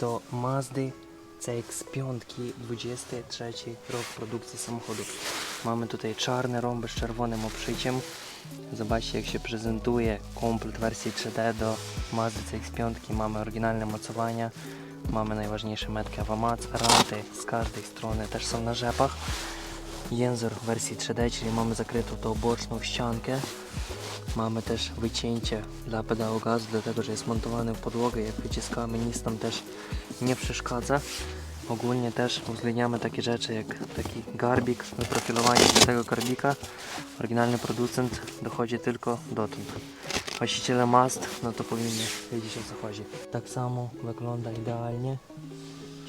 do Mazdy CX-5 23 rok produkcji samochodu. Mamy tutaj czarny rąby z czerwonym obszyciem. Zobaczcie jak się prezentuje komplet wersji 3D do Mazdy CX-5. Mamy oryginalne mocowania, mamy najważniejsze metki Avamac, ranty z każdej strony też są na rzepach. Język w wersji 3D, czyli mamy zakrytą tą boczną ściankę. Mamy też wycięcie dla pedału gazu, dlatego że jest montowany w podłogę. Jak wyciskamy, nic nam też nie przeszkadza. Ogólnie też uwzględniamy takie rzeczy jak taki garbik, wyprofilowanie do tego garbika. Oryginalny producent dochodzi tylko dotąd. Właściciele mast, no to powinni wiedzieć o co chodzi. Tak samo wygląda idealnie.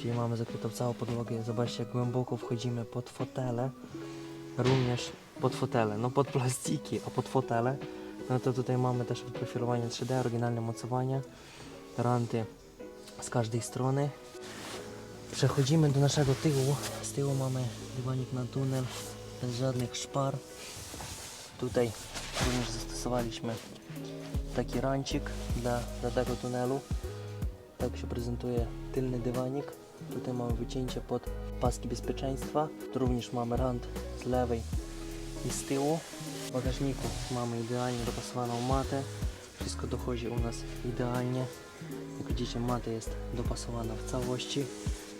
Czyli mamy zakrytą całą podłogę. Zobaczcie jak głęboko wchodzimy pod fotele. Również pod fotele, no pod plastiki, a pod fotele. No to tutaj mamy też wyprofilowanie 3D, oryginalne mocowania, ranty z każdej strony. Przechodzimy do naszego tyłu. Z tyłu mamy dywanik na tunel, bez żadnych szpar. Tutaj również zastosowaliśmy taki rancik dla, dla tego tunelu. Tak się prezentuje tylny dywanik. Tutaj mamy wycięcie pod paski bezpieczeństwa. Tu również mamy rant z lewej i z tyłu. W bagażniku mamy idealnie dopasowaną matę. Wszystko dochodzi u nas idealnie. Jak widzicie mata jest dopasowana w całości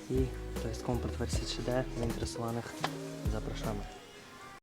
i to jest komplet wersji 3D. Zainteresowanych zapraszamy.